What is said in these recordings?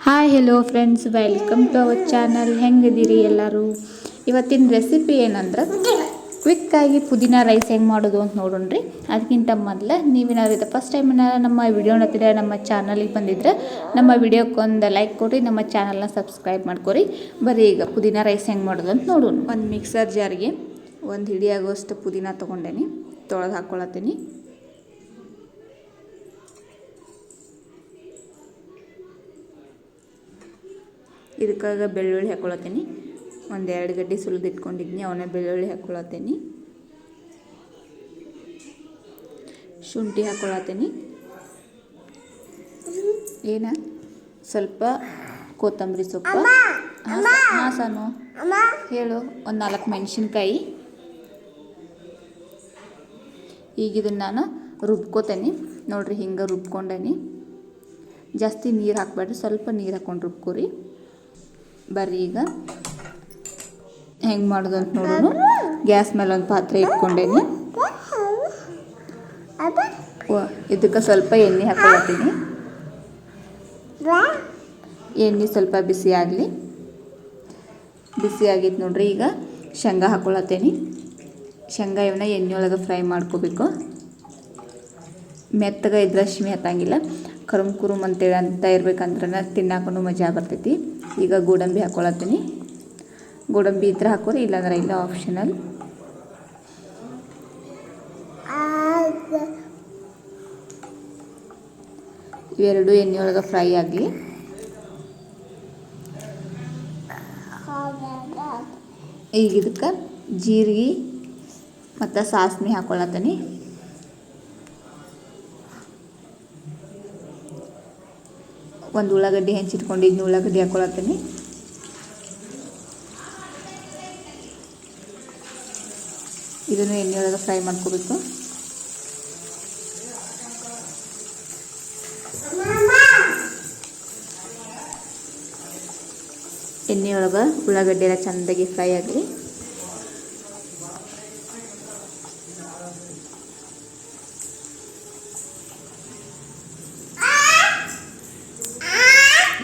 Hi hello friends welcome to our channel ಹೆಂಗಿದ್ದೀರಿ ಎಲ್ಲರೂ? ಇವತ್ತಿನ recipe ಏನಂದ್ರೆ ಕ್ವಿಕ್ಕಾಗಿ ಪುದೀನ ರೈಸ್ ಹೆಂಗೆ ಮಾಡೋದು ಅಂತ ನೋಡೋಣ್ರಿ ಅದಕ್ಕಿಂತ ಮೊದಲು ನೀವೇನಾದ್ರು ಇದು ಫಸ್ಟ್ ಟೈಮ್ ನಮ್ಮ ವಿಡಿಯೋ ನೋಡ್ತಿದ್ರೆ ನಮ್ಮ ಚಾನಲಿಗೆ ಬಂದಿದ್ರೆ ನಮ್ಮ ವಿಡಿಯೋಕ್ಕೊಂದು ಲೈಕ್ ಕೊಡಿ ನಮ್ಮ ಚಾನಲ್ನ ಸಬ್ಸ್ಕ್ರೈಬ್ ಮಾಡ್ಕೊರಿ. ಬರೀ ಈಗ ಪುದೀನ ರೈಸ್ ಹೆಂಗೆ ಮಾಡೋದು ಅಂತ ನೋಡೋಣ. ಒಂದು ಮಿಕ್ಸರ್ ಜಾರಿಗೆ ಒಂದು ಹಿಡಿಯಾಗುವಷ್ಟು ಪುದೀನ ತೊಗೊಂಡೇನಿ. ತೊಳೆದು ಹಾಕ್ಕೊಳತ್ತೀನಿ ಇದಕ್ಕಾಗ ಬೆಳ್ಳುಳ್ಳಿ ಹಾಕ್ಕೊಳತ್ತೀನಿ ಒಂದು ಎರಡು ಗಡ್ಡೆ ಸುಲಿದು ಇಟ್ಕೊಂಡಿದ್ನಿ ಅವನ್ನ ಬೆಳ್ಳುಳ್ಳಿ ಹಾಕ್ಕೊಳತ್ತೀನಿ ಶುಂಠಿ ಹಾಕ್ಕೊಳತ್ತೀನಿ ಏನ? ಸ್ವಲ್ಪ ಕೊತ್ತಂಬರಿ ಸೊಪ್ಪು. ಹಾಂ ಸಾನು. ಹೇಳು ಒಂದು ನಾಲ್ಕು ಮೆಣಸಿನ್ಕಾಯಿ. ಈಗ ಇದನ್ನು ನಾನು ರುಬ್ಕೋತೇನೆ. ನೋಡ್ರಿ ಹಿಂಗೆ ರುಬ್ಕೊಂಡೇನಿ. ಜಾಸ್ತಿ ನೀರು ಹಾಕ್ಬೇಡ್ರಿ ಸ್ವಲ್ಪ ನೀರು ಹಾಕ್ಕೊಂಡು ರುಬ್ಕೋರಿ. ಬರ್ರಿ ಈಗ. ಹೆಂಗೆ ಮಾಡೋದು ಅಂತ ನೋಡೋಣ. ಗ್ಯಾಸ್ ಮೇಲೆ ಒಂದು ಪಾತ್ರೆ ಇಟ್ಕೊಂಡೇನಿ. ಇದಕ್ಕೆ ಸ್ವಲ್ಪ ಎಣ್ಣೆ ಹಾಕೊಳತ್ತೀನಿ. ಎಣ್ಣೆ ಸ್ವಲ್ಪ ಬಿಸಿ ಆಗಲಿ. ಬಿಸಿ ಆಗಿತ್ತು ನೋಡ್ರಿ ಈಗ ಶೇಂಗಾ ಹಾಕೊಳತ್ತೇನೆ. ಶೇಂಗಾ ಇವನ್ನ ಎಣ್ಣೆ ಒಳಗೆ ಫ್ರೈ ಮಾಡ್ಕೋಬೇಕು. ಮೆತ್ತಗ ಇದ್ರೆ ಶಿಮೆ ಹತ್ತಂಗಿಲ್ಲ ಕರುಮ್ ಕುರುಮ್ ಅಂತೇಳಿ ಅಂತ ಇರ್ಬೇಕಂದ್ರೆ ತಿನ್ನಾಕೂ ಮಜಾ ಬರ್ತೈತಿ. ಈಗ ಗೋಡಂಬಿ ಹಾಕ್ಕೊಳತ್ತೀನಿ ಗೋಡಂಬಿ ಇದ್ರೆ ಹಾಕೋರಿ, ಇಲ್ಲಾಂದ್ರೆ ಇಲ್ಲ ಆಪ್ಷನಲ್ ಇವೆರಡು ಎಣ್ಣೆ ಒಳಗೆ ಫ್ರೈ ಆಗಲಿ. ಈಗ ಇದಕ್ಕೆ ಜೀರಿಗೆ ಮತ್ತು ಸಾಸ್ಮಿ ಹಾಕ್ಕೊಳತ್ತೀನಿ ಒಂದು ಉಳ್ಳಾಗಡ್ಡಿ ಹೆಂಚಿಟ್ಕೊಂಡು ಇದನ್ನ ಉಳ್ಳಾಗಡ್ಡಿ ಹಾಕೊಳತ್ತೀನಿ. ಇದನ್ನು ಎಣ್ಣೆಯೊಳಗೆ ಫ್ರೈ ಮಾಡ್ಕೋಬೇಕು. ಎಣ್ಣೆಯೊಳಗೆ ಉಳ್ಳಾಗಡ್ಡಿ ಎಲ್ಲ ಚೆಂದಾಗಿ ಫ್ರೈ ಆಗಲಿ.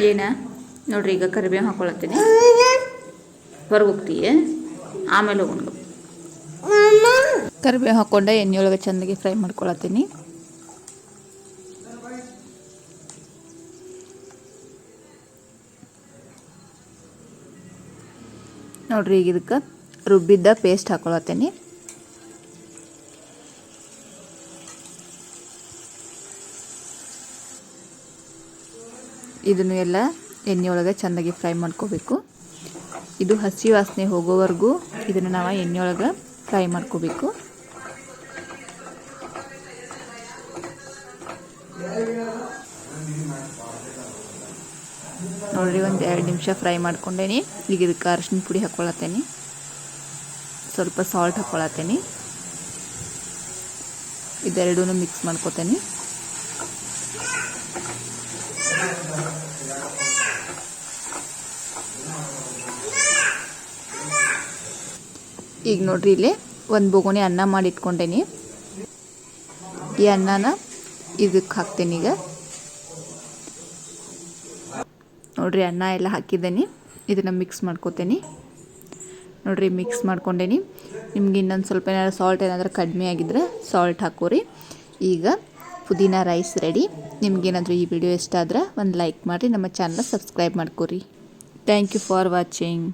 ಏನ? ನೋಡ್ರಿ, ಈಗ ಕರಿಬೇವು ಹಾಕೊಳತ್ತೀನಿ ಹೊರಗೆ ಆಮೇಲೆ ಹೋಗೋಣ ಕರಿಬೇವು ಹಾಕ್ಕೊಂಡೆ ಎಣ್ಣೆಯೊಳಗೆ ಚೆಂದಾಗಿ ಫ್ರೈ ಮಾಡ್ಕೊಳತ್ತೀನಿ ನೋಡ್ರಿ, ಈಗ ಇದಕ್ಕೆ ರುಬ್ಬಿದ್ದ ಪೇಸ್ಟ್ ಹಾಕೊಳತ್ತೀನಿ ಇದನ್ನು ಎಲ್ಲ ಎಣ್ಣೆಯೊಳಗೆ ಚೆನ್ನಾಗಿ ಫ್ರೈ ಮಾಡ್ಕೋಬೇಕು. ಇದು ಹಸಿ ವಾಸನೆ ಹೋಗೋವರೆಗೂ ಇದನ್ನು ನಾವು ಎಣ್ಣೆಯೊಳಗೆ ಫ್ರೈ ಮಾಡ್ಕೋಬೇಕು. ನೋಡ್ರಿ, ಒಂದು ಎರಡು ನಿಮಿಷ ಫ್ರೈ ಮಾಡ್ಕೊಂಡೇನಿ. ಈಗ ಇದಕ್ಕೆ ಅರಶಿನ ಪುಡಿ ಹಾಕ್ಕೊಳತ್ತೇನೆ ಸ್ವಲ್ಪ ಸಾಲ್ಟ್ ಹಾಕ್ಕೊಳತ್ತೇನೆ ಇದೆರಡೂ ಮಿಕ್ಸ್ ಮಾಡ್ಕೋತೇನೆ. ಈಗ ನೋಡ್ರಿ ಇಲ್ಲಿ ಒಂದು ಬೊಗುಣಿ ಅನ್ನ ಮಾಡಿ ಇಟ್ಕೊಂಡೇನಿ ಈ ಅನ್ನನ ಇದಕ್ಕೆ ಹಾಕ್ತೇನೆ ಈಗ. ನೋಡ್ರಿ ಅನ್ನ ಎಲ್ಲ ಹಾಕಿದ್ದೇನೆ. ಇದನ್ನು ಮಿಕ್ಸ್ ಮಾಡ್ಕೋತೇನೆ. ನೋಡ್ರಿ ಮಿಕ್ಸ್ ಮಾಡ್ಕೊಂಡೇನಿ. ನಿಮ್ಗೆ ಇನ್ನೊಂದು ಸ್ವಲ್ಪ ಏನಾದ್ರು ಸಾಲ್ಟ್ ಏನಾದರೂ ಕಡಿಮೆ ಆಗಿದ್ರೆ ಸಾಲ್ಟ್ ಹಾಕೋರಿ. ಈಗ ಪುದೀನ ರೈಸ್ ರೆಡಿ ನಿಮ್ಗೇನಾದರೂ ಈ ವಿಡಿಯೋ ಇಷ್ಟ ಆದ್ರೆ ಒಂದು ಲೈಕ್ ಮಾಡಿರಿ. ನಮ್ಮ channel subscribe ಮಾಡ್ಕೋರಿ. Thank you for watching